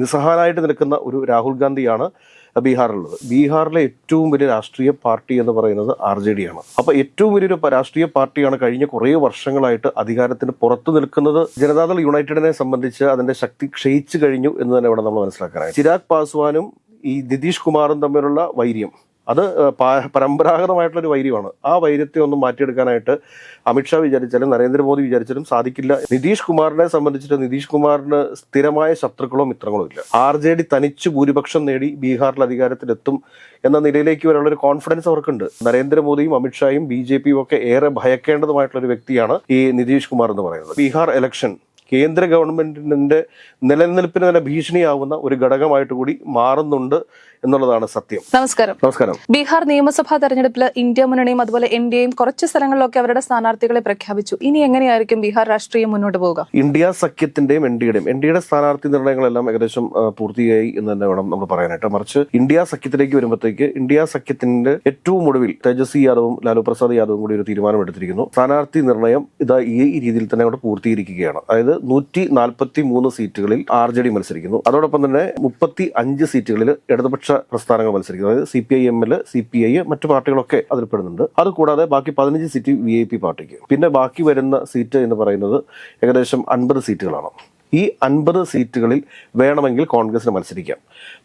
നിസ്സഹായനായിട്ട് നിൽക്കുന്ന ഒരു രാഹുൽ ഗാന്ധിയാണ് ബീഹാറിലുള്ളത്. ബീഹാറിലെ ഏറ്റവും വലിയ രാഷ്ട്രീയ പാർട്ടി എന്ന് പറയുന്നത് ആർ ജെ ഡി ആണ്. അപ്പൊ ഏറ്റവും വലിയൊരു രാഷ്ട്രീയ പാർട്ടിയാണ് കഴിഞ്ഞ കുറേ വർഷങ്ങളായിട്ട് അധികാരത്തിന് പുറത്തു നിൽക്കുന്നത്. ജനതാദൾ യുണൈറ്റഡിനെ സംബന്ധിച്ച് അതിന്റെ ശക്തി ക്ഷയിച്ചു കഴിഞ്ഞു എന്ന് തന്നെ ഇവിടെ നമ്മൾ മനസ്സിലാക്കാനായി ചിരാഗ് പാസ്വാനും ഈ നിതീഷ് കുമാറും തമ്മിലുള്ള വൈര്യം. അത് ഏഹ്, പരമ്പരാഗതമായിട്ടുള്ള ഒരു വൈര്യമാണ്. ആ വൈര്യത്തെ ഒന്നും മാറ്റിയെടുക്കാനായിട്ട് അമിത്ഷാ വിചാരിച്ചാലും നരേന്ദ്രമോദി വിചാരിച്ചാലും സാധിക്കില്ല. നിതീഷ് കുമാറിനെ സംബന്ധിച്ചിട്ട് നിതീഷ് കുമാറിന് സ്ഥിരമായ ശത്രുക്കളോ മിത്രങ്ങളോ ഇല്ല. ആർ ജെ ഡി തനിച്ച് ഭൂരിപക്ഷം നേടി ബീഹാറിൽ അധികാരത്തിലെത്തും എന്ന നിലയിലേക്ക് വരെയുള്ള ഒരു കോൺഫിഡൻസ് അവർക്കുണ്ട്. നരേന്ദ്രമോദിയും അമിത്ഷായും ബി ജെ പിയും ഒക്കെ ഏറെ ഭയക്കേണ്ടതുമായിട്ടുള്ള ഒരു വ്യക്തിയാണ് ഈ നിതീഷ് കുമാർ എന്ന് പറയുന്നത്. ബീഹാർ ഇലക്ഷൻ കേന്ദ്ര ഗവൺമെന്റിന്റെ നിലനിൽപ്പിന് തന്നെ ഭീഷണിയാവുന്ന ഒരു ഘടകമായിട്ട് കൂടി മാറുന്നുണ്ട് എന്നുള്ളതാണ് സത്യം. നമസ്കാരം. നമസ്കാരം. ബീഹാർ നിയമസഭാ തെരഞ്ഞെടുപ്പിൽ ഇന്ത്യ മുന്നണിയും അതുപോലെ എൻ ഡി എയും കുറച്ച് സ്ഥലങ്ങളിലൊക്കെ അവരുടെ സ്ഥാനാർത്ഥികളെ പ്രഖ്യാപിച്ചു. ഇനി എങ്ങനെയായിരിക്കും ബീഹാർ രാഷ്ട്രീയം മുന്നോട്ട് പോവുക? ഇന്ത്യ സഖ്യത്തിന്റെയും എൻ ഡിയുടെയും എൻ ഡിയുടെ സ്ഥാനാർത്ഥി നിർണയങ്ങളെല്ലാം ഏകദേശം പൂർത്തിയായി എന്ന് തന്നെ വേണം നമ്മൾ പറയാനായിട്ട്. മറിച്ച് ഇന്ത്യ സഖ്യത്തിലേക്ക് വരുമ്പോഴത്തേക്ക് ഇന്ത്യ സഖ്യത്തിന്റെ ഏറ്റവും ഒടുവിൽ തേജസ്വി യാദവും ലാലു പ്രസാദ് യാദവും കൂടി ഒരു തീരുമാനം എടുത്തിരിക്കുന്നു. സ്ഥാനാർത്ഥി നിർണയം ഇതാ ഈ രീതിയിൽ തന്നെ അവിടെ പൂർത്തീകരിക്കുകയാണ്. അതായത് നൂറ്റി നാൽപ്പത്തി മൂന്ന് സീറ്റുകളിൽ ആർ ജെ ഡി മത്സരിക്കുന്നു. അതോടൊപ്പം തന്നെ മുപ്പത്തി അഞ്ച് സീറ്റുകളിൽ ഇടതുപക്ഷ പ്രസ്ഥാനങ്ങൾ മത്സരിക്കുന്നു. അതായത് C P I M L C P I മറ്റു പാർട്ടികളൊക്കെ അതിൽ പെടുന്നുണ്ട്. അതുകൂടാതെ ബാക്കി പതിനഞ്ച് സീറ്റ് വി ഐ പി പാർട്ടിക്ക്. പിന്നെ ബാക്കി വരുന്ന സീറ്റ് എന്ന് പറയുന്നത് ഏകദേശം അൻപത് സീറ്റുകളാണ്. ഈ അൻപത് സീറ്റുകളിൽ വേണമെങ്കിൽ കോൺഗ്രസിന് മത്സരിക്കാം.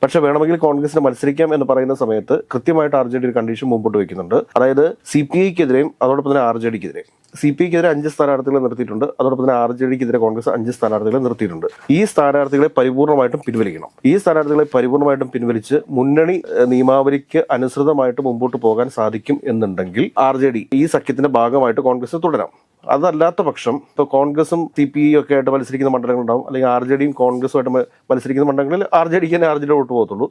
പക്ഷെ വേണമെങ്കിൽ കോൺഗ്രസിന് മത്സരിക്കാം എന്ന് പറയുന്ന സമയത്ത് കൃത്യമായിട്ട് ആർ ജെ ഡി ഒരു കണ്ടീഷൻ മുമ്പോട്ട് വെക്കുന്നുണ്ട്. അതായത് സി പി ഐക്കെതിരെയും അതോടൊപ്പം തന്നെ ആർ ജെ ഡിക്കെതിരെ. സി പി ഐക്കെതിരെ അഞ്ച് സ്ഥാനാർത്ഥികളെ നിർത്തിയിട്ടുണ്ട്. അതോടൊപ്പം തന്നെ ആർ ജെ ഡിക്കെതിരെ കോൺഗ്രസ് അഞ്ച് സ്ഥാനാർത്ഥികളെ നിർത്തിയിട്ടുണ്ട്. ഈ സ്ഥാനാർത്ഥികളെ പരിപൂർണമായിട്ടും പിൻവലിക്കണം. ഈ സ്ഥാനാർത്ഥികളെ പരിപൂർണമായിട്ടും പിൻവലിച്ച് മുന്നണി നിയമാവലിക്ക് അനുസൃതമായിട്ട് മുമ്പോട്ട് പോകാൻ സാധിക്കും എന്നുണ്ടെങ്കിൽ ആർ ജെ ഡി ഈ സഖ്യത്തിന്റെ ഭാഗമായിട്ട് കോൺഗ്രസ് തുടരാം. അതല്ലാത്ത പക്ഷം ഇപ്പോൾ കോൺഗ്രസും സി പി ഐ ഒക്കെ ആയിട്ട് മത്സരിക്കുന്ന മണ്ഡലങ്ങളുണ്ടാവും അല്ലെങ്കിൽ ആർ ജെ ഡിയും കോൺഗ്രസുമായിട്ട് മത്സരിക്കുന്ന മണ്ഡലങ്ങളിൽ ആർ ജെ ഡിക്ക് തന്നെ ആർ ജെ ഡി വോട്ട് പോകത്തുള്ളൂ.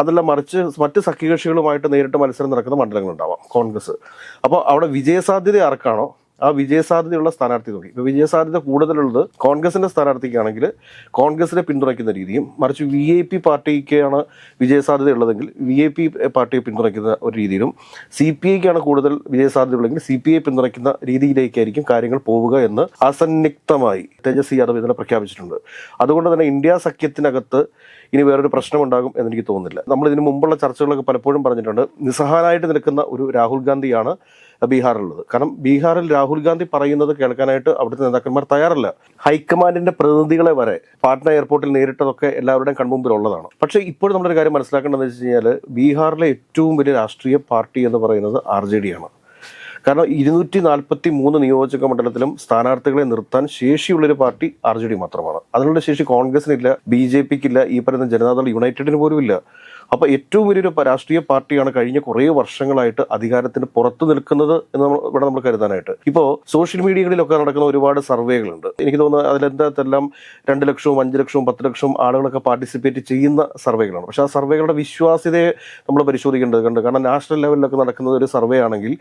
അതല്ല മറിച്ച് മറ്റ് സഖ്യകക്ഷികളുമായിട്ട് നേരിട്ട് മത്സരം നടക്കുന്ന മണ്ഡലങ്ങളുണ്ടാവാം കോൺഗ്രസ്. അപ്പോൾ അവിടെ വിജയസാധ്യത ആർക്കാണോ? ആ വിജയസാധ്യതയുള്ള സ്ഥാനാർത്ഥി നോക്കി. ഇപ്പോൾ വിജയസാധ്യത കൂടുതലുള്ളത് കോൺഗ്രസിന്റെ സ്ഥാനാർത്ഥിക്കാണെങ്കിൽ കോൺഗ്രസിനെ പിന്തുണയ്ക്കുന്ന രീതിയും മറിച്ച് വി ഐ പി പാർട്ടിക്കാണ് വിജയസാധ്യത ഉള്ളതെങ്കിൽ വി ഐ പി പാർട്ടിയെ പിന്തുണയ്ക്കുന്ന ഒരു രീതിയിലും സി പി ഐക്കാണ് കൂടുതൽ വിജയസാധ്യത ഉള്ളതെങ്കിൽ സി പി ഐ പിന്തുണയ്ക്കുന്ന രീതിയിലേക്കായിരിക്കും കാര്യങ്ങൾ പോവുക എന്ന് അസന്നിഗ്ധമായി തേജസ്വി യാദവ് ഇതിനെ പ്രഖ്യാപിച്ചിട്ടുണ്ട്. അതുകൊണ്ട് തന്നെ ഇന്ത്യ സഖ്യത്തിനകത്ത് ഇനി വേറൊരു പ്രശ്നമുണ്ടാകും എന്നെനിക്ക് തോന്നുന്നില്ല. നമ്മൾ ഇതിനു മുമ്പുള്ള ചർച്ചകളൊക്കെ പലപ്പോഴും പറഞ്ഞിട്ടുണ്ട്. നിസ്സഹായനായിട്ട് നിൽക്കുന്ന ഒരു രാഹുൽ ഗാന്ധിയാണ് ബീഹാറിലുള്ളത്. കാരണം ബീഹാറിൽ രാഹുൽ ഗാന്ധി പറയുന്നത് കേൾക്കാനായിട്ട് അവിടുത്തെ നേതാക്കന്മാർ തയ്യാറല്ല. ഹൈക്കമാൻഡിന്റെ പ്രതിനിധികളെ വരെ പാട്ന എയർപോർട്ടിൽ നേരിട്ടതൊക്കെ എല്ലാവരുടെയും കൺമുമ്പിലുള്ളതാണ്. പക്ഷേ ഇപ്പോൾ നമ്മളൊരു കാര്യം മനസ്സിലാക്കേണ്ടതെന്ന് വെച്ച് കഴിഞ്ഞാൽ ബീഹാറിലെ ഏറ്റവും വലിയ രാഷ്ട്രീയ പാർട്ടി എന്ന് പറയുന്നത് ആർ ജെ ഡി ആണ്. കാരണം ഇരുന്നൂറ്റി നാൽപ്പത്തി മൂന്ന് നിയോജക മണ്ഡലത്തിലും സ്ഥാനാർത്ഥികളെ നിർത്താൻ ശേഷിയുള്ളൊരു പാർട്ടി ആർ ജെ ഡി മാത്രമാണ്. അതിനുള്ള ശേഷി കോൺഗ്രസിനില്ല ബി ജെ പിക്കില്ല ഈ പറയുന്ന ജനതാദൾ യുണൈറ്റഡിന് പോലും ഇല്ല അപ്പൊ ഏറ്റവും വലിയൊരു രാഷ്ട്രീയ പാർട്ടിയാണ് കഴിഞ്ഞ കുറേ വർഷങ്ങളായിട്ട് അധികാരത്തിന് പുറത്തു നിൽക്കുന്നത് എന്ന് നമ്മൾ ഇവിടെ നമ്മൾ കരുതാനായിട്ട്. ഇപ്പോൾ സോഷ്യൽ മീഡിയകളിലൊക്കെ നടക്കുന്ന ഒരുപാട് സർവേകളുണ്ട്. എനിക്ക് തോന്നുന്നത് അതിലെന്താത്തെല്ലാം രണ്ട് ലക്ഷവും അഞ്ച് ലക്ഷവും പത്ത് ലക്ഷവും ആളുകളൊക്കെ പാർട്ടിസിപ്പേറ്റ് ചെയ്യുന്ന സർവേകളാണ്. പക്ഷെ ആ സർവേകളുടെ വിശ്വാസ്യതയെ നമ്മൾ പരിശോധിക്കേണ്ടത് കണ്ട്. കാരണം നാഷണൽ ലെവലിലൊക്കെ നടക്കുന്ന ഒരു സർവേ ആണെങ്കിൽ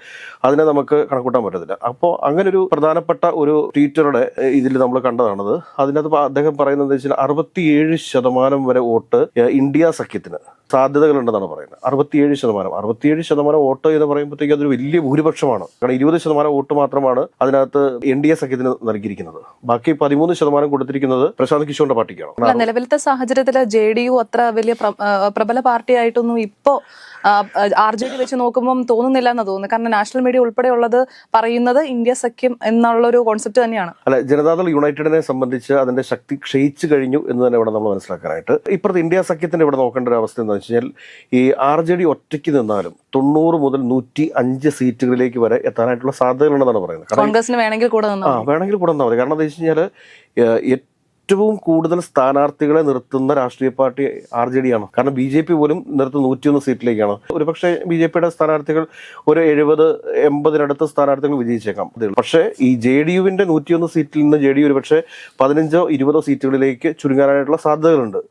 അതിനെ നമുക്ക് കണക്കൂട്ടാൻ പറ്റത്തില്ല. അപ്പോൾ അങ്ങനെ ഒരു പ്രധാനപ്പെട്ട ഒരു ട്വീറ്ററുടെ ഇതിൽ നമ്മൾ കണ്ടതാണത്. അതിനകത്ത് അദ്ദേഹം പറയുന്നത് വെച്ചാൽ അറുപത്തിയേഴ് ശതമാനം വരെ വോട്ട് ഇന്ത്യ സഖ്യത്തിന്. സാധ്യതകളുണ്ടെന്നാണ് പറയുന്നത്. അറുപത്തിയേഴ് ശതമാനം. അറുപത്തിയേഴ് ശതമാനം വോട്ട് എന്ന് പറയുമ്പോഴത്തേക്ക് അതൊരു വലിയ ഭൂരിപക്ഷമാണ്. കാരണം ഇരുപത് ശതമാനം വോട്ട് മാത്രമാണ് അതിനകത്ത് എൻ ഡി എ സഖ്യത്തിന് നൽകിയിരിക്കുന്നത്. ബാക്കി പതിമൂന്ന് ശതമാനം കൊടുത്തിരിക്കുന്നത് പ്രശാന്ത് കിഷോറിന്റെ പാർട്ടിക്കാണ്. നിലവിലത്തെ സാഹചര്യത്തിൽ ജെ ഡി യു അത്ര വലിയ പ്രബല പാർട്ടി പ്രബല പാർട്ടിയായിട്ടൊന്നും ഇപ്പോ ആർ ജെ ഡി വെച്ച് നോക്കുമ്പോൾ തോന്നുന്നില്ല എന്ന് തോന്നുന്നു. കാരണം നാഷണൽ മീഡിയ ഉൾപ്പെടെയുള്ളത് പറയുന്നത് ഇന്ത്യ സഖ്യം എന്നുള്ള ഒരു കോൺസെപ്റ്റ് തന്നെയാണ്. അല്ല ജനതാദൾ യുണൈറ്റഡിനെ സംബന്ധിച്ച് അതിന്റെ ശക്തി ക്ഷയിച്ചു കഴിഞ്ഞു എന്ന് തന്നെ ഇവിടെ നമ്മൾ മനസ്സിലാക്കാനായിട്ട്. ഇപ്പോഴത്തെ ഇന്ത്യ സഖ്യത്തിന്റെ ഇവിടെ നോക്കേണ്ട ഒരു അവസ്ഥ എന്താണെന്ന് വെച്ച് കഴിഞ്ഞാൽ ഈ ആർ ജെ ഡി ഒറ്റയ്ക്ക് നിന്നാലും തൊണ്ണൂറ് മുതൽ നൂറ്റി അഞ്ച് സീറ്റുകളിലേക്ക് വരെ എത്താനായിട്ടുള്ള സാധ്യതകളുണ്ടെന്നാണ് പറയുന്നത്. കോൺഗ്രസിന് വേണമെങ്കിൽ കൂടെ ആ വേണമെങ്കിൽ കൂടെ നിന്നാൽ മതി. കാരണം എന്താ വെച്ച് കഴിഞ്ഞാൽ ഏറ്റവും കൂടുതൽ സ്ഥാനാർത്ഥികളെ നിർത്തുന്ന രാഷ്ട്രീയ പാർട്ടി ആർ ജെ ഡി ആണ്. കാരണം ബി ജെ പി പോലും നിർത്തുന്ന നൂറ്റിയൊന്ന് സീറ്റിലേക്കാണ്. ഒരുപക്ഷെ ബി ജെ പിയുടെ സ്ഥാനാർത്ഥികൾ ഒരു എഴുപത് എൺപതിനടുത്ത് സ്ഥാനാർത്ഥികൾ വിജയിച്ചേക്കാം. പക്ഷേ ഈ ജെ ഡി യുവിന്റെ നൂറ്റിയൊന്ന് സീറ്റിൽ നിന്ന് ജെ ഡി യു ഒരുപക്ഷെ പതിനഞ്ചോ ഇരുപതോ സീറ്റുകളിലേക്ക് ചുരുങ്ങാനായിട്ടുള്ള സാധ്യതകളുണ്ട്.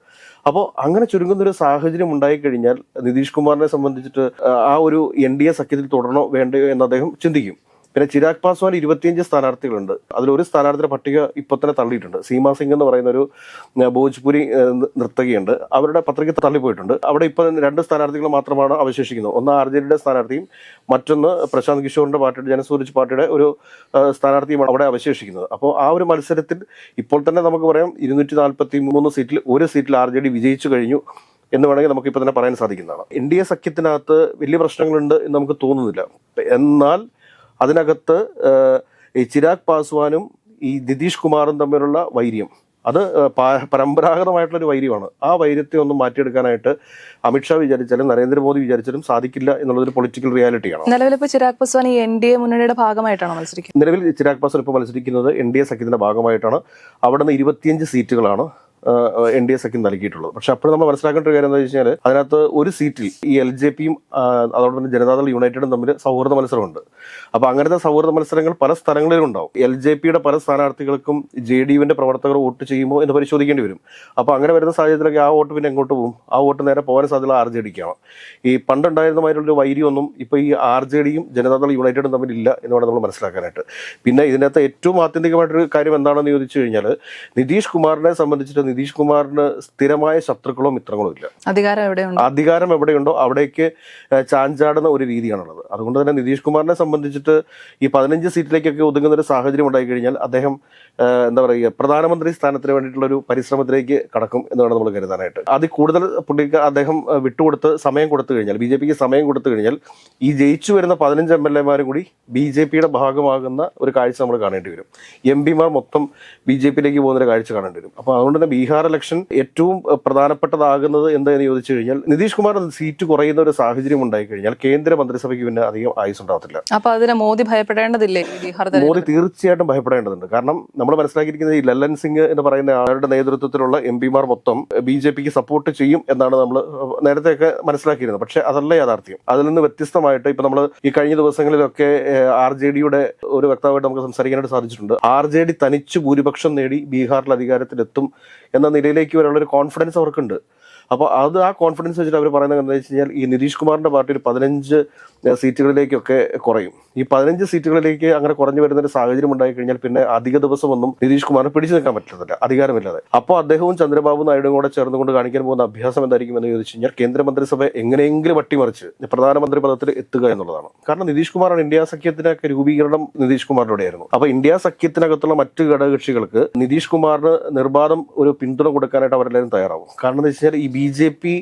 അപ്പോൾ അങ്ങനെ ചുരുങ്ങുന്ന ഒരു സാഹചര്യം ഉണ്ടായിക്കഴിഞ്ഞാൽ നിതീഷ് കുമാറിനെ സംബന്ധിച്ചിട്ട് ആ, ഒരു എൻ ഡി എ സഖ്യത്തിൽ തുടരണോ വേണ്ടയോ എന്ന് അദ്ദേഹം ചിന്തിക്കും. പിന്നെ ചിരാഗ് പാസ്വാൻ ഇരുപത്തിയഞ്ച് സ്ഥാനാർത്ഥികളുണ്ട്. അതിലൊരു സ്ഥാനാർത്ഥിയുടെ പട്ടിക ഇപ്പൊ തന്നെ തള്ളിയിട്ടുണ്ട്. സീമ സിംഗ് എന്ന് പറയുന്ന ഒരു ഭോജ്പുരി നർത്തകിയുണ്ട്. അവരുടെ പത്രിക തള്ളിപ്പോയിട്ടുണ്ട്. അവിടെ ഇപ്പൊ രണ്ട് സ്ഥാനാർത്ഥികൾ മാത്രമാണ് അവശേഷിക്കുന്നത്. ഒന്ന് ആർ ജെ ഡിയുടെ സ്ഥാനാർത്ഥിയും മറ്റൊന്ന് പ്രശാന്ത് കിഷോറിന്റെ പാർട്ടിയുടെ ജനസൂരജ് പാർട്ടിയുടെ ഒരു സ്ഥാനാർത്ഥിയുമാണ് അവിടെ അവശേഷിക്കുന്നത്. അപ്പോൾ ആ ഒരു മത്സരത്തിൽ ഇപ്പോൾ തന്നെ നമുക്ക് പറയാം ഇരുന്നൂറ്റി നാൽപ്പത്തി മൂന്ന് സീറ്റിൽ ഒരു സീറ്റിൽ ആർ ജെ ഡി വിജയിച്ചു കഴിഞ്ഞു എന്ന് വേണമെങ്കിൽ നമുക്ക് ഇപ്പൊ തന്നെ പറയാൻ സാധിക്കുന്നതാണ്. എൻ ഡി എ സഖ്യത്തിനകത്ത് വലിയ പ്രശ്നങ്ങളുണ്ട് എന്ന് നമുക്ക് തോന്നുന്നില്ല. എന്നാൽ അതിനകത്ത് ഈ ചിരാഗ് പാസ്വാനും ഈ നിതീഷ് കുമാറും തമ്മിലുള്ള വൈര്യം. അത് പരമ്പരാഗതമായിട്ടുള്ളൊരു പരമ്പരാഗതമായിട്ടുള്ള ഒരു വൈര്യമാണ്. ആ വൈര്യത്തെ ഒന്നും മാറ്റിയെടുക്കാനായിട്ട് അമിത്ഷാ വിചാരിച്ചാലും നരേന്ദ്രമോദി വിചാരിച്ചാലും സാധിക്കില്ല എന്നുള്ളൊരു പൊളിറ്റിക്കൽ റിയാലിറ്റിയാണ്. നിലവിലിപ്പോ ചിരാഗ് പാസ്വാൻ ഈ എൻ ഡി എ മുന്നണിയുടെ ഭാഗമായിട്ടാണ് മത്സരിക്കുന്നത്? നിലവിൽ ചിരാഗ് പാസ്വാൻ ഇപ്പോൾ മത്സരിക്കുന്നത് എൻ ഡി എ സഖ്യത്തിന്റെ ഭാഗമായിട്ടാണ്. അവിടെ നിന്ന് ഇരുപത്തിയഞ്ച് സീറ്റുകളാണ്. എൻ ഡി എ സഖ്യം നൽകിയിട്ടുള്ളത്. പക്ഷെ അപ്പോൾ നമ്മൾ മനസ്സിലാക്കേണ്ട ഒരു കാര്യം എന്താ വെച്ച് കഴിഞ്ഞാൽ അതിനകത്ത് ഒരു സീറ്റിൽ ഈ എൽ ജെ പിയും അതോടൊപ്പം തന്നെ ജനതാദൾ യുണൈറ്റഡും തമ്മിൽ സൗഹൃദ മത്സരമുണ്ട്. അപ്പൊ അങ്ങനത്തെ സൗഹൃദ മത്സരങ്ങൾ പല സ്ഥലങ്ങളിലും ഉണ്ടാവും എൽ ജെ പിയുടെ പല സ്ഥാനാർത്ഥികൾക്കും ജെ ഡി യുവിന്റെ പ്രവർത്തകർ വോട്ട് ചെയ്യുമോ എന്ന് പരിശോധിക്കേണ്ടി വരും. അപ്പൊ അങ്ങനെ വരുന്ന സാഹചര്യത്തിലൊക്കെ ആ വോട്ട് പിന്നെ എങ്ങോട്ട് പോകും? ആ വോട്ട് നേരെ പോകാൻ സാധ്യത ആർ ജെ ഡിക്കാണ് ഈ പണ്ടുണ്ടായിരുന്നമായിട്ടുള്ള വൈരിയൊന്നും ഇപ്പൊ ഈ ആർ ജെ ഡിയും ജനതാദൾ യുണൈറ്റഡും തമ്മിൽ ഇല്ല എന്ന് വേണം നമ്മൾ മനസ്സിലാക്കാനായിട്ട്. പിന്നെ ഇതിനകത്ത് ഏറ്റവും ആത്യന്തികമായിട്ടൊരു കാര്യം എന്താണെന്ന് ചോദിച്ചു കഴിഞ്ഞാൽ നിതീഷ് കുമാറിനെ സംബന്ധിച്ചിട്ട് നിതീഷ് കുമാറിന് സ്ഥിരമായ ശത്രുക്കളോ മിത്രങ്ങളോ ഇല്ല. അധികാരം എവിടെയുണ്ട്? അധികാരം എവിടെയുണ്ടോ അവിടേക്ക് ചാഞ്ചാടുന്ന ഒരു രീതിയാണുള്ളത്. അതുകൊണ്ട് തന്നെ നിതീഷ് കുമാറിനെ സംബന്ധിച്ചിട്ട് ഈ പതിനഞ്ച് സീറ്റിലേക്കൊക്കെ ഒതുങ്ങുന്ന ഒരു സാഹചര്യം ഉണ്ടായി കഴിഞ്ഞാൽ അദ്ദേഹം എന്താ പറയുക പ്രധാനമന്ത്രി സ്ഥാനത്തിന് വേണ്ടിയിട്ടുള്ള ഒരു പരിശ്രമത്തിലേക്ക് കടക്കും എന്ന് വേണം നമ്മൾ കരുതാനായിട്ട്. അതിൽ കൂടുതൽ പുള്ളിക്ക് അദ്ദേഹം വിട്ടുകൊടുത്ത് സമയം കൊടുത്തു കഴിഞ്ഞാൽ ബി ജെ പിക്ക് സമയം കൊടുത്തു കഴിഞ്ഞാൽ ഈ ജയിച്ചു വരുന്ന പതിനഞ്ച് എം എൽ എമാരും കൂടി ബി ജെ പിയുടെ ഭാഗമാകുന്ന ഒരു കാഴ്ച നമ്മൾ കാണേണ്ടി വരും. എം പിമാർ മൊത്തം ബി ജെ പിയിലേക്ക് പോകുന്ന ഒരു കാഴ്ച കാണേണ്ടി വരും. അപ്പോൾ അതുകൊണ്ട് തന്നെ ബീഹാർ ഇലക്ഷൻ ഏറ്റവും പ്രധാനപ്പെട്ടതാകുന്നത് എന്താണെന്ന് ചോദിച്ചു കഴിഞ്ഞാൽ നിതീഷ് കുമാർ സീറ്റ് കുറയുന്ന ഒരു സാഹചര്യം ഉണ്ടായി കഴിഞ്ഞാൽ കേന്ദ്ര മന്ത്രിസഭയ്ക്ക് പിന്നെ അധികം ആയുസ് ഉണ്ടാവത്തില്ല. അപ്പോൾ അതിന് മോദി ഭയപ്പെടേണ്ടതില്ലേ? മോദി തീർച്ചയായിട്ടും ഭയപ്പെടേണ്ടതുണ്ട്. കാരണം നമ്മൾ മനസ്സിലാക്കിയിരിക്കുന്നത് ഈ ലല്ലൻ സിംഗ് എന്ന് പറയുന്ന ആളുടെ നേതൃത്വത്തിലുള്ള എം പിമാർ മൊത്തം ബി ജെ പിക്ക് സപ്പോർട്ട് ചെയ്യും എന്നാണ് നമ്മൾ നേരത്തെയൊക്കെ മനസ്സിലാക്കിയിരുന്നത്. പക്ഷേ അതല്ല യാഥാർത്ഥ്യം. അതിൽ നിന്ന് വ്യത്യസ്തമായിട്ട് ഇപ്പൊ നമ്മൾ ഈ കഴിഞ്ഞ ദിവസങ്ങളിലൊക്കെ ആർ ജെ ഡിയുടെ ഒരു വ്യക്തമായിട്ട് നമുക്ക് സംസാരിക്കാനായിട്ട് സാധിച്ചിട്ടുണ്ട്. ആർ ജെ ഡി തനിച്ച് ഭൂരിപക്ഷം നേടി ബീഹാറിൽ അധികാരത്തിലെത്തും എന്ന നിലയിലേക്ക് വരെയുള്ള ഒരു കോൺഫിഡൻസ് അവർക്കുണ്ട്. അപ്പോൾ അത് ആ കോൺഫിഡൻസ് വെച്ചിട്ട് അവർ പറയുന്നത് എന്താ വെച്ച് കഴിഞ്ഞാൽ ഈ നിതീഷ് കുമാറിന്റെ പാർട്ടി ഒരു പതിനഞ്ച് സീറ്റുകളിലേക്കൊക്കെ കുറയും. ഈ പതിനഞ്ച് സീറ്റുകളിലേക്ക് അങ്ങനെ കുറഞ്ഞു വരുന്ന ഒരു സാഹചര്യം ഉണ്ടായി കഴിഞ്ഞാൽ പിന്നെ അധിക ദിവസമൊന്നും നിതീഷ് കുമാറിന് പിടിച്ചു നിൽക്കാൻ പറ്റത്തില്ല. അധികാരമില്ലാതെ. അപ്പോൾ അദ്ദേഹവും ചന്ദ്രബാബു നായിഡുവും കൂടെ ചേർന്നുകൊണ്ട് കാണിക്കാൻ പോകുന്ന അഭ്യാസം എന്തായിരിക്കും എന്ന് ചോദിച്ചു കഴിഞ്ഞാൽ കേന്ദ്രമന്ത്രിസഭ എങ്ങനെയെങ്കിലും അട്ടിമറിച്ച് പ്രധാനമന്ത്രി പദത്തിൽ എത്തുക എന്നുള്ളതാണ്. കാരണം നിതീഷ് കുമാറാണ് ഇന്ത്യ സഖ്യത്തിനൊക്കെ രൂപീകരണം നിതീഷ് കുമാറിലൂടെയായിരുന്നു അപ്പൊ ഇന്ത്യ സഖ്യത്തിനകത്തുള്ള മറ്റു ഘടകകക്ഷികൾക്ക് നിതീഷ് കുമാറിന് നിർബാധം ഒരു പിന്തുണ കൊടുക്കാനായിട്ട് അവരെല്ലാവരും തയ്യാറാവും. കാരണം എന്താ വെച്ച് കഴിഞ്ഞാൽ ഈ ബി ജെ പി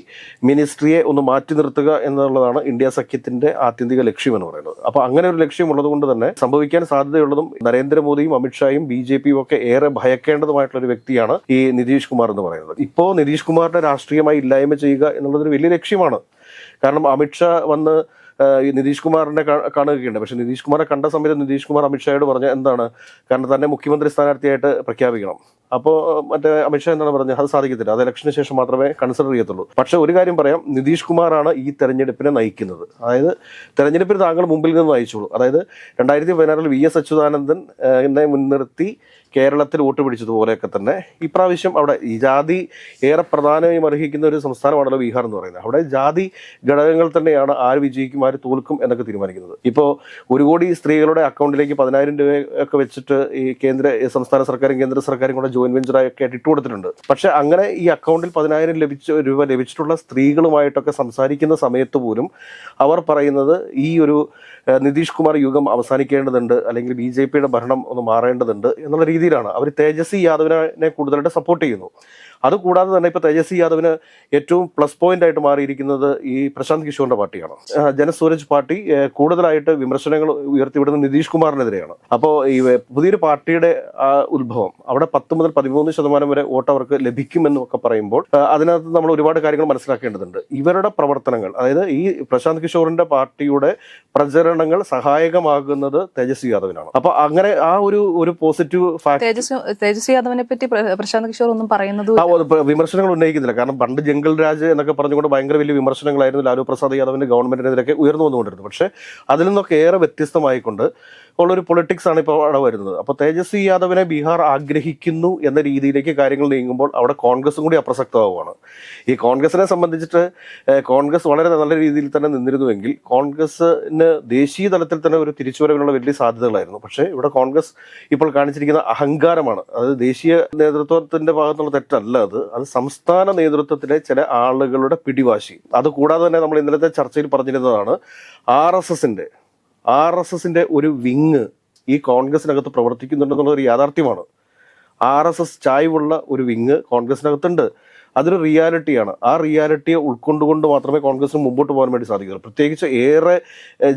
മിനിസ്ട്രിയെ ഒന്ന് മാറ്റി നിർത്തുക എന്നുള്ളതാണ് ഇന്ത്യ സഖ്യത്തിന്റെ ആത്യന്തിക ലക്ഷ്യം എന്ന് പറയുന്നത്. അപ്പൊ അങ്ങനെ ഒരു ലക്ഷ്യമുള്ളത് കൊണ്ട് തന്നെ സംഭവിക്കാൻ സാധ്യതയുള്ളതും നരേന്ദ്രമോദിയും അമിത്ഷായും ബി ജെ പിയും ഒക്കെ ഏറെ ഭയക്കേണ്ടതുമായിട്ടുള്ള ഒരു വ്യക്തിയാണ് ഈ നിതീഷ് കുമാർ എന്ന് പറയുന്നത്. ഇപ്പോ നിതീഷ് കുമാറിനെ രാഷ്ട്രീയമായി ഇല്ലായ്മ ചെയ്യുക എന്നുള്ളതൊരു വലിയ ലക്ഷ്യമാണ്. കാരണം അമിത്ഷാ വന്ന് നിതീഷ് കുമാറിനെ കാണുകയുണ്ട്. പക്ഷെ നിതീഷ് കുമാറെ കണ്ട സമയത്ത് നിതീഷ് കുമാർ അമിത്ഷായോട് പറഞ്ഞ എന്താണ്? കാരണം തന്നെ മുഖ്യമന്ത്രി സ്ഥാനാർത്ഥിയായിട്ട് പ്രഖ്യാപിക്കണം. അപ്പോൾ മറ്റേ അമിത്ഷാ എന്താണ് പറഞ്ഞത്? അത് സാധിക്കത്തില്ല. അത് ഇലക്ഷന് ശേഷം മാത്രമേ കൺസിഡർ ചെയ്യത്തുള്ളൂ. പക്ഷെ ഒരു കാര്യം പറയാം. നിതീഷ് കുമാറാണ് ഈ തെരഞ്ഞെടുപ്പിനെ നയിക്കുന്നത്. അതായത് തെരഞ്ഞെടുപ്പിന് താങ്കൾ മുമ്പിൽ നിന്ന് നയിച്ചോളൂ. അതായത് രണ്ടായിരത്തി പതിനാറിൽ വി എസ് അച്യുതാനന്ദൻ എന്നെ മുൻനിർത്തി കേരളത്തിൽ വോട്ട് പിടിച്ചതുപോലെയൊക്കെ തന്നെ ഇപ്രാവശ്യം അവിടെ ഈ ജാതി ഏറെ പ്രധാനമായും അർഹിക്കുന്ന ഒരു സംസ്ഥാനമാണല്ലോ ബീഹാർ എന്ന് പറയുന്നത്. അവിടെ ജാതി ഘടകങ്ങൾ തന്നെയാണ് ആര് വിജയിക്കും ആര് തോൽക്കും എന്നൊക്കെ തീരുമാനിക്കുന്നത്. ഇപ്പോൾ ഒരു കോടി സ്ത്രീകളുടെ അക്കൗണ്ടിലേക്ക് പതിനായിരം രൂപയൊക്കെ വെച്ചിട്ട് ഈ കേന്ദ്ര സംസ്ഥാന സർക്കാരും കേന്ദ്ര സർക്കാരും കൂടെ ജോയിൻ വെഞ്ചറായൊക്കെ ആയിട്ട് ഇട്ട് കൊടുത്തിട്ടുണ്ട്. പക്ഷെ അങ്ങനെ ഈ അക്കൗണ്ടിൽ പതിനായിരം ലഭിച്ച രൂപ ലഭിച്ചിട്ടുള്ള സ്ത്രീകളുമായിട്ടൊക്കെ സംസാരിക്കുന്ന സമയത്ത് പോലും അവർ പറയുന്നത് ഈ ഒരു നിതീഷ് കുമാർ യുഗം അവസാനിക്കേണ്ടതുണ്ട് അല്ലെങ്കിൽ ബി ഭരണം ഒന്ന് മാറേണ്ടതുണ്ട് എന്നുള്ള രീതിയിലാണ്. അവർ തേജസ്വി യാദവിനെ കൂടുതലായിട്ട് സപ്പോർട്ട് ചെയ്യുന്നു. അതുകൂടാതെ തന്നെ ഇപ്പൊ തേജസ്വി യാദവിന് ഏറ്റവും പ്ലസ് പോയിന്റ് ആയിട്ട് മാറിയിരിക്കുന്നത് ഈ പ്രശാന്ത് കിഷോറിന്റെ പാർട്ടിയാണ്. ജനസൂരജ് പാർട്ടി കൂടുതലായിട്ട് വിമർശനങ്ങൾ ഉയർത്തിവിടുന്നത് നിതീഷ് കുമാറിനെതിരെയാണ്. അപ്പോൾ ഈ പുതിയൊരു പാർട്ടിയുടെ ഉത്ഭവം അവിടെ പത്ത് മുതൽ പതിമൂന്ന് ശതമാനം വരെ വോട്ട് അവർക്ക് ലഭിക്കുമെന്നൊക്കെ പറയുമ്പോൾ അതിനകത്ത് നമ്മൾ ഒരുപാട് കാര്യങ്ങൾ മനസ്സിലാക്കേണ്ടതുണ്ട്. ഇവരുടെ പ്രവർത്തനങ്ങൾ അതായത് ഈ പ്രശാന്ത് കിഷോറിന്റെ പാർട്ടിയുടെ പ്രചരണങ്ങൾ സഹായകമാകുന്നത് തേജസ്വി യാദവിനാണ്. അപ്പൊ അങ്ങനെ ആ ഒരു ഒരു പോസിറ്റീവ് ഫാക്ട് തേജസ്വി യാദവിനെ പറ്റി പ്രശാന്ത് കിഷോർ ഒന്നും പറയുന്നതും വിമർശനങ്ങൾ ഉന്നയിക്കുന്നില്ല. കാരണം പണ്ട് ജംഗൽ രാജ് എന്നൊക്കെ പറഞ്ഞുകൊണ്ട് ഭയങ്കര വലിയ വിമർശനങ്ങളായിരുന്നു ലാലു പ്രസാദ് യാദവിന്റെ ഗവൺമെന്റിനെതിരൊക്കെ ഉയർന്നു വന്നുകൊണ്ടിരുന്നു പക്ഷേ അതിൽ നിന്നൊക്കെ ഏറെ വ്യത്യസ്തമായിക്കൊണ്ട് ഉള്ളൊരു പൊളിറ്റിക്സ് ആണ് ഇപ്പോൾ അവിടെ വരുന്നത്. അപ്പോൾ തേജസ്വി യാദവിനെ ബീഹാർ ആഗ്രഹിക്കുന്നു എന്ന രീതിയിലേക്ക് കാര്യങ്ങൾ നീങ്ങുമ്പോൾ അവിടെ കോൺഗ്രസും കൂടി അപ്രസക്തമാവുകയാണ്. ഈ കോൺഗ്രസിനെ സംബന്ധിച്ചിട്ട് കോൺഗ്രസ് വളരെ നല്ല രീതിയിൽ തന്നെ നിന്നിരുന്നുവെങ്കിൽ കോൺഗ്രസിന് ദേശീയ തലത്തിൽ തന്നെ ഒരു തിരിച്ചുവരവിനുള്ള വലിയ സാധ്യതകളായിരുന്നു. പക്ഷേ ഇവിടെ കോൺഗ്രസ് ഇപ്പോൾ കാണിച്ചിരിക്കുന്ന അഹങ്കാരമാണ്. അത് ദേശീയ നേതൃത്വത്തിന്റെ ഭാഗത്തുള്ള തെറ്റല്ല അത്. അത് സംസ്ഥാന നേതൃത്വത്തിലെ ചില ആളുകളുടെ പിടിവാശി. അതുകൂടാതെ തന്നെ നമ്മൾ ഇന്നലത്തെ ചർച്ചയിൽ പറഞ്ഞിരുന്നതാണ് ആർ എസ് എസിന്റെ ആർ എസ് എസിന്റെ ഒരു വിങ് ഈ കോൺഗ്രസിനകത്ത് പ്രവർത്തിക്കുന്നുണ്ടെന്നുള്ള ഒരു യാഥാർത്ഥ്യമാണ്. ആർ എസ് എസ് ചായ്വുള്ള ഒരു വിങ് കോൺഗ്രസിനകത്തുണ്ട്. അതൊരു റിയാലിറ്റിയാണ്. ആ റിയാലിറ്റിയെ ഉൾക്കൊണ്ടുകൊണ്ട് മാത്രമേ കോൺഗ്രസ് മുമ്പോട്ട് പോകാൻ വേണ്ടി സാധിക്കുള്ളൂ പ്രത്യേകിച്ച് ഏറെ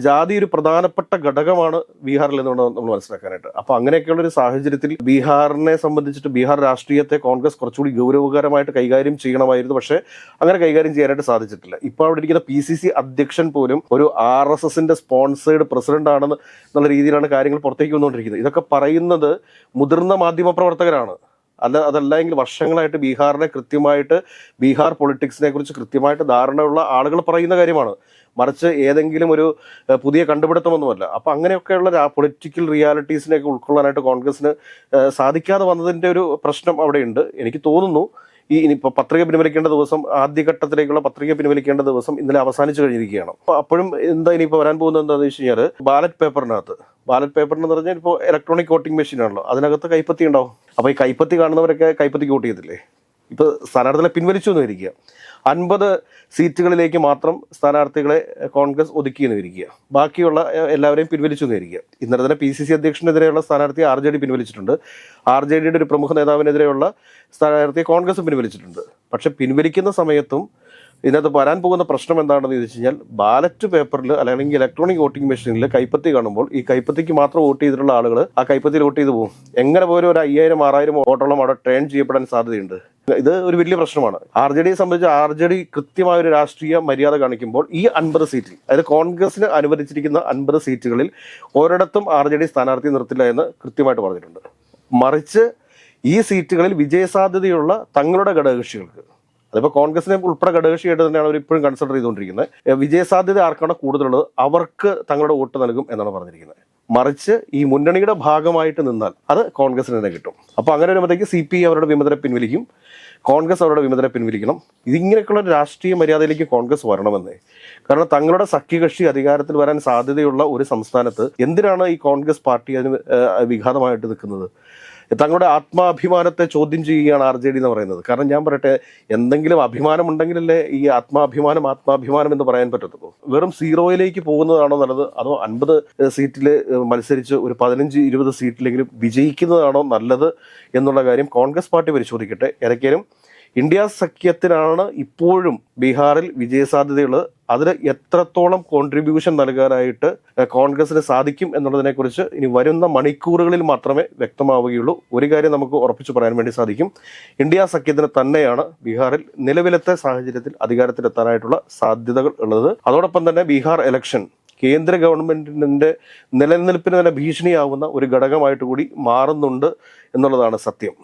ജാതി ഒരു പ്രധാനപ്പെട്ട ഘടകമാണ് ബീഹാറിൽ എന്നുകൊണ്ട് നമ്മൾ മനസ്സിലാക്കാനായിട്ട്. അപ്പോൾ അങ്ങനെയൊക്കെയുള്ള ഒരു സാഹചര്യത്തിൽ ബീഹാറിനെ സംബന്ധിച്ചിട്ട് ബീഹാർ രാഷ്ട്രീയത്തെ കോൺഗ്രസ് കുറച്ചുകൂടി ഗൗരവകരമായിട്ട് കൈകാര്യം ചെയ്യണമായിരുന്നു. പക്ഷേ അങ്ങനെ കൈകാര്യം ചെയ്യാനായിട്ട് സാധിച്ചിട്ടില്ല. ഇപ്പോൾ അവിടെ ഇരിക്കുന്ന പി സി സി അധ്യക്ഷൻ പോലും ഒരു ആർ എസ് എസിന്റെ സ്പോൺസേഡ് പ്രസിഡന്റ് ആണെന്ന് എന്നുള്ള രീതിയിലാണ് കാര്യങ്ങൾ പുറത്തേക്ക് വന്നുകൊണ്ടിരിക്കുന്നത്. ഇതൊക്കെ പറയുന്നത് മുതിർന്ന മാധ്യമ പ്രവർത്തകരാണ്. അല്ല അതല്ല എങ്കിൽ വർഷങ്ങളായിട്ട് ബീഹാറിനെ കൃത്യമായിട്ട് ബീഹാർ പൊളിറ്റിക്സിനെ കുറിച്ച് കൃത്യമായിട്ട് ധാരണയുള്ള ആളുകൾ പറയുന്ന കാര്യമാണ്. മറിച്ച് ഏതെങ്കിലും ഒരു പുതിയ കണ്ടുപിടുത്തമൊന്നുമല്ല. അപ്പൊ അങ്ങനെയൊക്കെയുള്ള പൊളിറ്റിക്കൽ റിയാലിറ്റീസിനെയൊക്കെ ഉൾക്കൊള്ളാനായിട്ട് കോൺഗ്രസിന് സാധിക്കാതെ വന്നതിന്റെ ഒരു പ്രശ്നം അവിടെയുണ്ട്. എനിക്ക് തോന്നുന്നു ഈ ഇനിയിപ്പോൾ പത്രിക പിൻവലിക്കേണ്ട ദിവസം ആദ്യഘട്ടത്തിലേക്കുള്ള പത്രിക പിൻവലിക്കേണ്ട ദിവസം ഇന്നലെ അവസാനിച്ചു കഴിഞ്ഞിരിക്കുകയാണ്. അപ്പോൾ അപ്പോഴും എന്താ ഇനിയിപ്പോൾ വരാൻ പോകുന്നത് എന്താണെന്ന് വെച്ച് കഴിഞ്ഞാൽ ബാലറ്റ് പേപ്പറിനകത്ത് ബാലറ്റ് പേപ്പർ എന്ന് പറഞ്ഞാൽ ഇപ്പോൾ ഇലക്ട്രോണിക് വോട്ടിംഗ് മെഷീൻ ആണല്ലോ. അതിനകത്ത് കൈപ്പത്തി ഉണ്ടാവും. അപ്പോൾ ഈ കൈപ്പത്തി കാണുന്നവരൊക്കെ കൈപ്പത്തിക്ക് വോട്ട് ചെയ്തില്ലേ ഇപ്പോൾ സ്ഥാനാർത്ഥികളെ പിൻവലിച്ചു എന്ന് വരിക അൻപത് സീറ്റുകളിലേക്ക് മാത്രം സ്ഥാനാർത്ഥികളെ കോൺഗ്രസ് ഒതുക്കി എന്ന് വരിക ബാക്കിയുള്ള എല്ലാവരെയും പിൻവലിച്ചു എന്ന് വരിക ഇന്നലെ തന്നെ പി സി സി അധ്യക്ഷനെതിരെയുള്ള സ്ഥാനാർത്ഥി ആർ ജെ ഡി പിൻവലിച്ചിട്ടുണ്ട്. ആർ ജെ ഡിയുടെ ഒരു പ്രമുഖ നേതാവിനെതിരെയുള്ള സ്ഥാനാർത്ഥിയെ കോൺഗ്രസ് പിൻവലിച്ചിട്ടുണ്ട്. പക്ഷെ പിൻവലിക്കുന്ന സമയത്തും ഇതിനകത്ത് വരാൻ പോകുന്ന പ്രശ്നം എന്താണെന്ന് ചോദിച്ചു കഴിഞ്ഞാൽ ബാലറ്റ് പേപ്പറിൽ അല്ലെങ്കിൽ ഇലക്ട്രോണിക് വോട്ടിംഗ് മെഷീനിൽ കൈപ്പത്തി കാണുമ്പോൾ ഈ കൈപ്പത്തിക്ക് മാത്രം വോട്ട് ചെയ്തിട്ടുള്ള ആളുകൾ ആ കൈപ്പത്തിയിൽ വോട്ട് ചെയ്ത് പോകും. എങ്ങനെ പോലും ഒരു അയ്യായിരം ആറായിരം വോട്ടോളം അവിടെ ട്രെയിൻ ചെയ്യപ്പെടാൻ സാധ്യതയുണ്ട്. ഇത് ഒരു വലിയ പ്രശ്നമാണ്. ആർ ജെ ഡിയെ സംബന്ധിച്ച് ആർ ജെ ഡി കൃത്യമായ ഒരു രാഷ്ട്രീയ മര്യാദ കാണിക്കുമ്പോൾ ഈ അൻപത് സീറ്റിൽ അതായത് കോൺഗ്രസിന് അനുവദിച്ചിരിക്കുന്ന അൻപത് സീറ്റുകളിൽ ഒരിടത്തും ആർ ജെ ഡി സ്ഥാനാർത്ഥി നിർത്തില്ല എന്ന് കൃത്യമായിട്ട് പറഞ്ഞിട്ടുണ്ട്. മറിച്ച് ഈ സീറ്റുകളിൽ വിജയസാധ്യതയുള്ള തങ്ങളുടെ ഘടകകക്ഷികൾക്ക് അതിപ്പോൾ കോൺഗ്രസിനെ ഉൾപ്പെടെ ഘടകകക്ഷിയായിട്ട് തന്നെയാണ് അവർ ഇപ്പോഴും കൺസിഡർ ചെയ്തുകൊണ്ടിരിക്കുന്നത്. വിജയസാധ്യത ആർക്കാണ് കൂടുതലുള്ളത്? അവർക്ക് തങ്ങളുടെ വോട്ട് നൽകും എന്നാണ് പറഞ്ഞിരിക്കുന്നത്. മറിച്ച് ഈ മുന്നണിയുടെ ഭാഗമായിട്ട് നിന്നാൽ അത് കോൺഗ്രസിന് തന്നെ കിട്ടും. അപ്പോൾ അങ്ങനെ വരുമ്പോഴത്തേക്ക് സി പി അവരുടെ വിമതരെ പിൻവലിക്കും. കോൺഗ്രസ് അവരുടെ വിമതരെ പിൻവലിക്കണം. ഇതിങ്ങനെയൊക്കെയുള്ള രാഷ്ട്രീയ മര്യാദയിലേക്ക് കോൺഗ്രസ് വരണമെന്ന്. കാരണം തങ്ങളുടെ സഖ്യകക്ഷി അധികാരത്തിൽ വരാൻ സാധ്യതയുള്ള ഒരു സംസ്ഥാനത്ത് എന്തിനാണ് ഈ കോൺഗ്രസ് പാർട്ടി അതിന് വിഘാതമായിട്ട് നിൽക്കുന്നത്? തങ്ങളുടെ ആത്മാഭിമാനത്തെ ചോദ്യം ചെയ്യുകയാണ് ആർ ജെ ഡി എന്ന് പറയുന്നത്. കാരണം ഞാൻ പറയട്ടെ എന്തെങ്കിലും അഭിമാനം ഉണ്ടെങ്കിലല്ലേ ഈ ആത്മാഭിമാനം ആത്മാഭിമാനം എന്ന് പറയാൻ പറ്റത്തുള്ളൂ. വെറും സീറോയിലേക്ക് പോകുന്നതാണോ നല്ലത്? അതോ അൻപത് സീറ്റിൽ മത്സരിച്ച് ഒരു പതിനഞ്ച് ഇരുപത് സീറ്റിലെങ്കിലും വിജയിക്കുന്നതാണോ നല്ലത് എന്നുള്ള കാര്യം കോൺഗ്രസ് പാർട്ടി പരിശോധിക്കട്ടെ. ഏതൊക്കെയാലും ഇന്ത്യ സഖ്യത്തിനാണ് ഇപ്പോഴും ബീഹാറിൽ വിജയസാധ്യതയുള്ളത്. അതിന് എത്രത്തോളം കോൺട്രിബ്യൂഷൻ നൽകാനായിട്ട് കോൺഗ്രസിന് സാധിക്കും എന്നുള്ളതിനെക്കുറിച്ച് ഇനി വരുന്ന മണിക്കൂറുകളിൽ മാത്രമേ വ്യക്തമാവുകയുള്ളൂ. ഒരു കാര്യം നമുക്ക് ഉറപ്പിച്ചു പറയാൻ വേണ്ടി സാധിക്കും. ഇന്ത്യ സഖ്യത്തിന് തന്നെയാണ് ബീഹാറിൽ നിലവിലത്തെ സാഹചര്യത്തിൽ അധികാരത്തിലെത്താനായിട്ടുള്ള സാധ്യതകൾ ഉള്ളത്. അതോടൊപ്പം തന്നെ ബീഹാർ ഇലക്ഷൻ കേന്ദ്ര ഗവൺമെന്റിന്റെ നിലനിൽപ്പിന് തന്നെ ഭീഷണിയാവുന്ന ഒരു ഘടകമായിട്ട് കൂടി മാറുന്നുണ്ട് എന്നുള്ളതാണ് സത്യം.